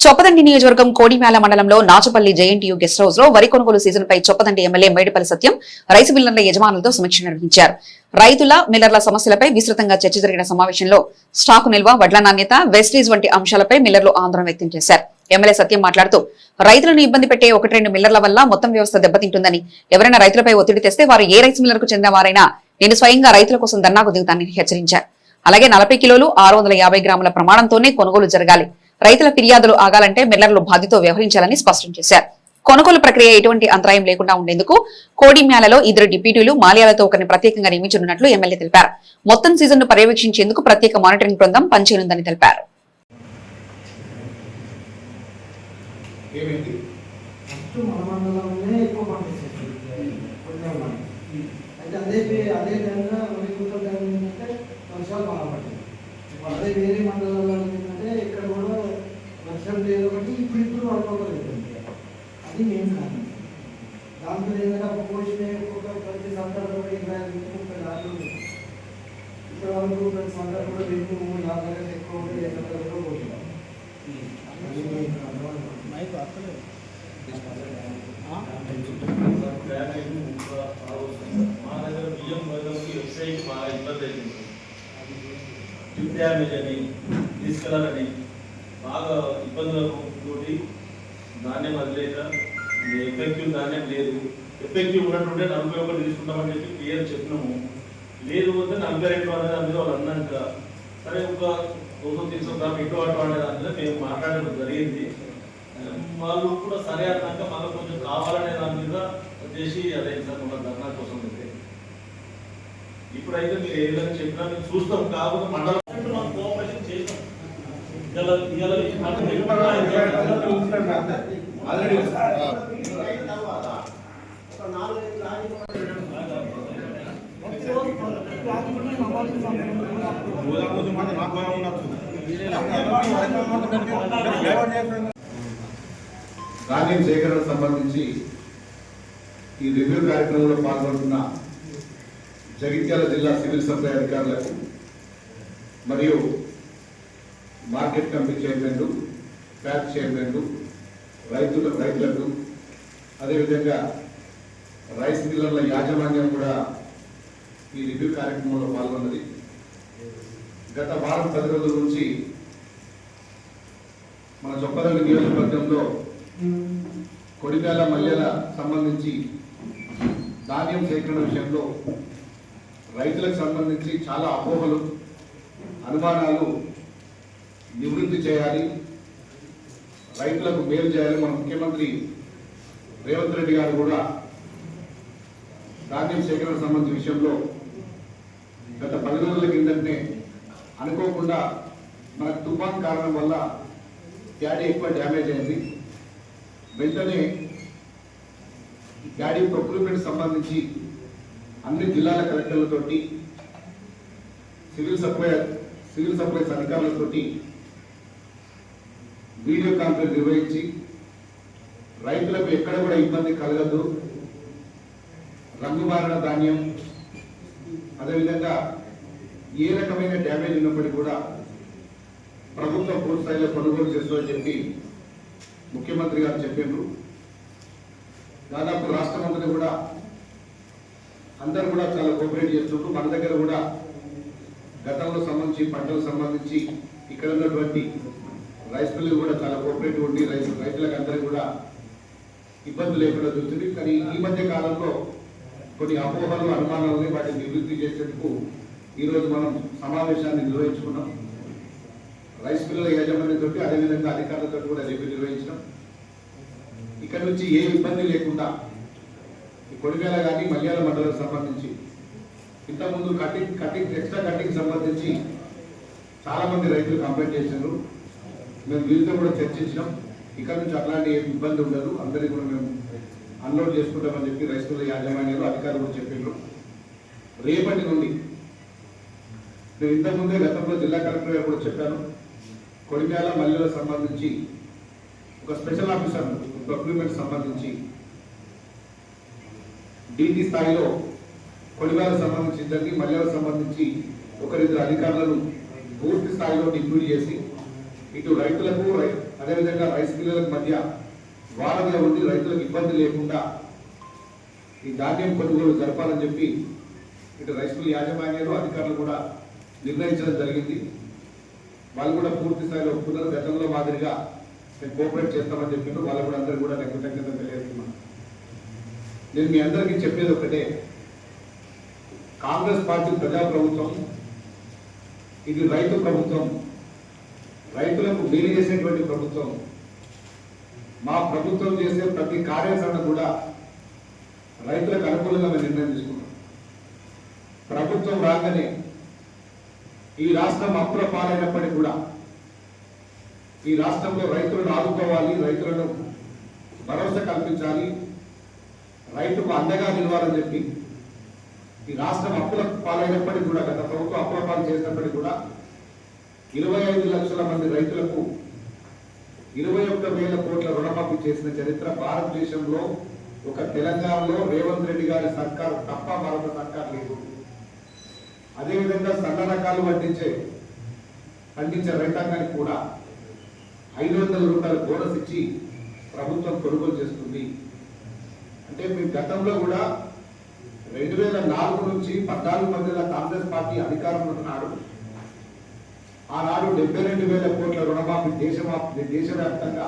చొప్పదండి నియోజకవర్గం కోడిమేల మండలంలో Nachupalli JNTU guest హౌస్లో వరి కొనుగోలు సీజన్ పై చొప్పదండి ఎమ్మెల్యే మేడిపల్లి సత్యం రైస్ మిల్లర్ల యజమానులతో సమీక్ష నిర్వహించారు. రైతుల మిల్లర్ల సమస్యలపై విస్తృతంగా చర్చ జరిగిన సమావేశంలో స్టాకు నిల్వ వడ్ల నాణ్యత వెస్టీజ్ వంటి అంశాలపై మిల్లర్లు ఆందోళన వ్యక్తం చేశారు. ఎమ్మెల్యే సత్యం మాట్లాడుతూ రైతులను ఇబ్బంది పెట్టే ఒకటి రెండు మిల్లర్ల వల్ల మొత్తం వ్యవస్థ దెబ్బతింటుందని ఎవరైనా రైతులపై ఒత్తిడి తెస్తే వారు ఏ రైస్ మిల్లర్కు చెందిన వారైనా నేను స్వయంగా రైతుల కోసం ధర్నాకు దిగుతానని హెచ్చరించారు. అలాగే నలభై కిలోలు ఆరు వందల యాభై గ్రాముల ప్రమాణంతోనే కొనుగోలు జరగాలి రైతుల ఫిర్యాదులు ఆగాలంటే మిల్లర్లు బాధ్యతో వ్యవహరించాలని స్పష్టం చేశారు. కొనుగోలు ప్రక్రియ ఎటువంటి అంతరాయం లేకుండా ఉండేందుకు కోడిమ్యాలలో ఇద్దరు డిప్యూటీలు మాల్యాలతో ఒకరిని ప్రత్యేకంగా నియమించనున్నట్లు ఎమ్మెల్యే తెలిపారు. మొత్తం సీజన్ను పర్యవేక్షించేందుకు ప్రత్యేక మానిటరింగ్ బృందం పనిచేయనుందని తెలిపారు. అదే వరి మండలాల్లో వర్షం లేదు ఒకటి ఇప్పుడు ఇప్పుడు పడుకోలేదు అది మేము కాదు దాంతో ఏంటంటే అప్పుడు పోసిన ఒక ప్రతి సందర్భంలో కూడా ఇరవై ఐదు నుంచి ముప్పై నాలుగు ఇక్కడ వరకు ప్రతి సందర్భంలో కూడా రెండు మూడు యాభై కంటే ఎక్కువ ఉంటే ఏ సందర్భంలో పోతున్నాం మా దగ్గర బియ్యం బదులుకి వెబ్సైట్ బాగా ఇబ్బంది అయింది టిప్ డ్యామేజ్ అని తీసుకెళ్ళాలని బాగా ఇబ్బందులకు తోటి ధాన్యం వదిలేక ఎఫెక్టివ్ ధాన్యం లేదు. ఎఫెక్టివ్ ఉన్నట్టుంటే నలభై ఒకటి తీసుకుంటామని చెప్పి క్లియర్ చెప్పినాము. లేదు అంటే నలభై రెండు అనేది దాని మీద వాళ్ళు అన్నాక సరే ఒక రోజు తీసుకుంటాం ఇటు అటు అనే దాని మీద మేము మాట్లాడడం జరిగింది. వాళ్ళు కూడా సరే అన్నాక మళ్ళీ కొంచెం కావాలనే దాని మీద వచ్చేసి అదే సార్ మన ధర్నా కోసం అయితే ఇప్పుడైతే మీరు ఏ విధంగా చెప్పినా మేము చూస్తాం కాకపోతే మండలం ధాన్యం సేకరణ సంబంధించి ఈ రివ్యూ కార్యక్రమంలో పాల్గొంటున్న జగిత్యాల జిల్లా సివిల్ సప్లై అధికారులకు మరియు మార్కెట్ కమిటీ చైర్మన్లు ప్యాక్ చైర్మన్లు రైతుల రైతులకు అదేవిధంగా రైస్ మిల్లర్ల యాజమాన్యం కూడా ఈ రివ్యూ కార్యక్రమంలో పాల్గొన్నది. గత వారం పది రోజుల నుంచి మన చొప్పదండి నియోజకవర్గంలో కొడికాల మల్లెల సంబంధించి ధాన్యం సేకరణ విషయంలో రైతులకు సంబంధించి చాలా అపోహలు అనుమానాలు నివృత్తి చేయాలి. రైతులకు మేలు చేయాలి. మన ముఖ్యమంత్రి రేవంత్ రెడ్డి గారు కూడా ధాన్యం సేకరణ సంబంధించిన విషయంలో గత పది రోజుల కిందంటే అనుకోకుండా మన తుఫాన్ కారణం వల్ల డాడీ ఎక్కువ డ్యామేజ్ అయింది. వెంటనే డాడీ ప్యాడీ ప్రొక్యూర్మెంట్ సంబంధించి అన్ని జిల్లాల కలెక్టర్లతోటి సివిల్ సప్లై సివిల్ సప్లైస్ అధికారులతోటి వీడియో కాన్ఫరెన్స్ నిర్వహించి రైతులకు ఎక్కడ కూడా ఇబ్బంది కలగదు. రంగుమారిన ధాన్యం అదేవిధంగా ఏ రకమైన డ్యామేజ్ ఉన్నప్పటికీ కూడా ప్రభుత్వం పూర్తి స్థాయిలో కొనుగోలు చేస్తుందని చెప్పి ముఖ్యమంత్రి గారు చెప్పిండ్రు దాదాపు రాష్ట్రం మంత్రి కూడా అందరూ కూడా చాలా కోఆపరేట్ చేస్తుంటూ మన దగ్గర కూడా గతంలో సంబంధించి పంటలకు సంబంధించి ఇక్కడ ఉన్నటువంటి రైస్ మిల్లు కూడా చాలా కోఆపరేటివ్ ఉండి రైస్ రైతులకు అందరికీ కూడా ఇబ్బంది లేకుండా చూస్తుంది. కానీ ఈ మధ్య కాలంలో కొన్ని అపోహలు అనుమానాలని వాటిని నివృత్తి చేసేందుకు ఈరోజు మనం సమావేశాన్ని నిర్వహించుకున్నాం. రైస్ మిల్లుల యాజమాన్యంతో అదేవిధంగా అధికారులతో కూడా రేపు నిర్వహించడం ఇక్కడ నుంచి ఏ ఇబ్బంది లేకుండా కొడివేల కొడిమేల కానీ మల్యాల మండలకు సంబంధించి ఇంతకుముందు కటింగ్ కటింగ్ ఎక్స్ట్రా కటింగ్ సంబంధించి చాలామంది రైతులు కంప్లైంట్ చేశారు. మేము వీళ్ళతో కూడా చర్చించినాం. ఇక్కడ నుంచి అట్లాంటి ఏమి ఇబ్బంది ఉండదు. అందరికీ కూడా మేము అన్లోడ్ చేసుకుంటామని చెప్పి రైతుల యాజమాన్యాలు అధికారులు కూడా చెప్పిండ్రు రేపటి నుండి నేను ఇంతకుముందే గతంలో జిల్లా కలెక్టర్ గారు కూడా చెప్పాను. కొడిమ్యాల మల్లెలకు సంబంధించి ఒక స్పెషల్ ఆఫీసర్ ప్రొక్యూర్మెంట్ సంబంధించి డీటీ స్థాయిలో కొడిమ్యాలకు సంబంధించి ఇద్దరిని మల్లెలకు సంబంధించి ఒకరిద్దరు అధికారులను పూర్తి స్థాయిలో డిప్యూట్ చేసి ఇటు రైతులకు అదేవిధంగా రైస్ మిల్లులకు మధ్య వారధిగా ఉండి రైతులకు ఇబ్బంది లేకుండా ఈ ధాన్యం కొనుగోలు జరపాలని చెప్పి ఇటు రైస్ మిల్ యాజమాన్యాలు అధికారులు కూడా నిర్ణయించడం జరిగింది. వాళ్ళు కూడా పూర్తి స్థాయిలో ఒప్పుకున్నారు గతంలో మాదిరిగా నేను కోఆపరేట్ చేస్తామని చెప్పినప్పుడు వాళ్ళు కూడా అందరూ కూడా నేను కృతజ్ఞత తెలియజేస్తున్నాను. నేను మీ అందరికీ చెప్పేది ఒకటే కాంగ్రెస్ పార్టీ ప్రజాప్రభుత్వం ఇది రైతు ప్రభుత్వం రైతులకు మేలు చేసేటువంటి ప్రభుత్వం మా ప్రభుత్వం చేసే ప్రతి కార్యాచరణ కూడా రైతులకు అనుకూలంగా మేము నిర్ణయం తీసుకున్నాం. ప్రభుత్వం రాగానే ఈ రాష్ట్రం అప్పుల పాలైనప్పటికీ కూడా ఈ రాష్ట్రంలో రైతులను ఆదుకోవాలి రైతులను భరోసా కల్పించాలి రైతుకు అండగా నిలవాలని చెప్పి ఈ రాష్ట్రం అప్పుల పాలైనప్పటికీ కూడా గత ప్రభుత్వం అప్పుల పాలు చేసినప్పటికీ కూడా ఇరవై ఐదు లక్షల మంది రైతులకు ఇరవై ఒక్క వేల కోట్ల రుణమాఫీ చేసిన చరిత్ర భారతదేశంలో ఒక తెలంగాణలో రేవంత్ రెడ్డి గారి సర్కార్ తప్ప మరొక సర్కార్ లేదు. అదేవిధంగా సన్న రకాలు పండించే పండించే రైతాంగానికి కూడా ఐదు వందల రూపాయల బోనస్ ఇచ్చి ప్రభుత్వం కొనుగోలు చేస్తుంది. అంటే మీ గతంలో కూడా రెండు వేల నాలుగు నుంచి పద్నాలుగు మధ్యలో కాంగ్రెస్ పార్టీ అధికారంలో ఉన్నాడు. ఆనాడు డెబ్బై రెండు వేల కోట్ల రుణమాఫీ దేశ దేశవ్యాప్తంగా